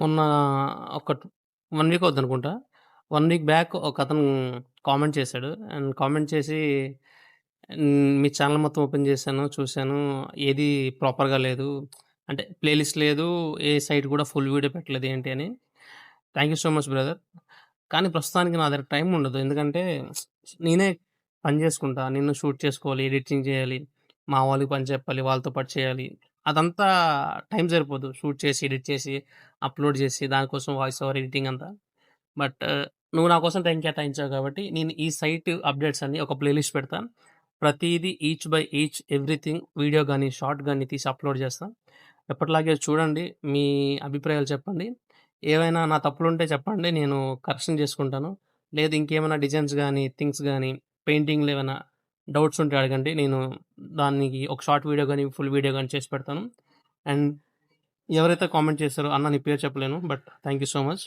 మొన్న ఒక one week వద్దనుకుంటా వన్ వీక్ బ్యాక్ ఒకతను కామెంట్ చేశాడు. అండ్ కామెంట్ చేసి మీ ఛానల్ మొత్తం ఓపెన్ చేశాను, చూశాను. ఏది ప్రాపర్‌గా లేదు. అంటే ప్లేలిస్ట్ లేదు. ఏ సైట్ కూడా ఫుల్ వీడియో పెట్టలేదు ఏంటి అని. Thank you so much brother. కానీ ప్రస్తుతానికి నా దగ్గర టైం ఉండదు. ఎందుకంటే నేనే పని చేసుకుంటా. నేను షూట్ చేసుకోవాలి, ఎడిటింగ్ చేయాలి. మా వాళ్ళకి పని చెప్పాలి, వాళ్ళతో పాటు చేయాలి. అదంతా టైం సరిపోదు. షూట్ చేసి, ఎడిట్ చేసి, అప్‌లోడ్ చేసి, దానికోసం వాయిస్ ఓవర్ ఎడిటింగ్ అంతా. బట్ నువ్వు నా కోసం టైం కేటాయించావు కాబట్టి నేను ఈ సైట్ అప్డేట్స్ అన్నీ ఒక ప్లేలిస్ట్ పెడతాను ప్రతిదీ each by each everything video గాని, షార్ట్ గాని తీసి అప్‌లోడ్ చేస్తా. ఎప్పటిలాగే చూడండి. మీ అభిప్రాయాలు చెప్పండి. ఏవైనా నా తప్పులుంటే చెప్పండి. నేను కరెక్షన్ చేసుకుంటాను. లేదు ఇంకేమైనా డిజైన్స్ గాని, థింగ్స్ గాని, పెయింటింగ్లు ఏమైనా డౌట్స్ ఉంటే అడగండి. నేను దానికి ఒక షార్ట్ వీడియో కానీ ఫుల్ వీడియో కానీ చేసి పెడతాను. అండ్ ఎవరైతే కామెంట్ చేస్తారో అన్న నీ పేరు చెప్పలేను. But thank you so much.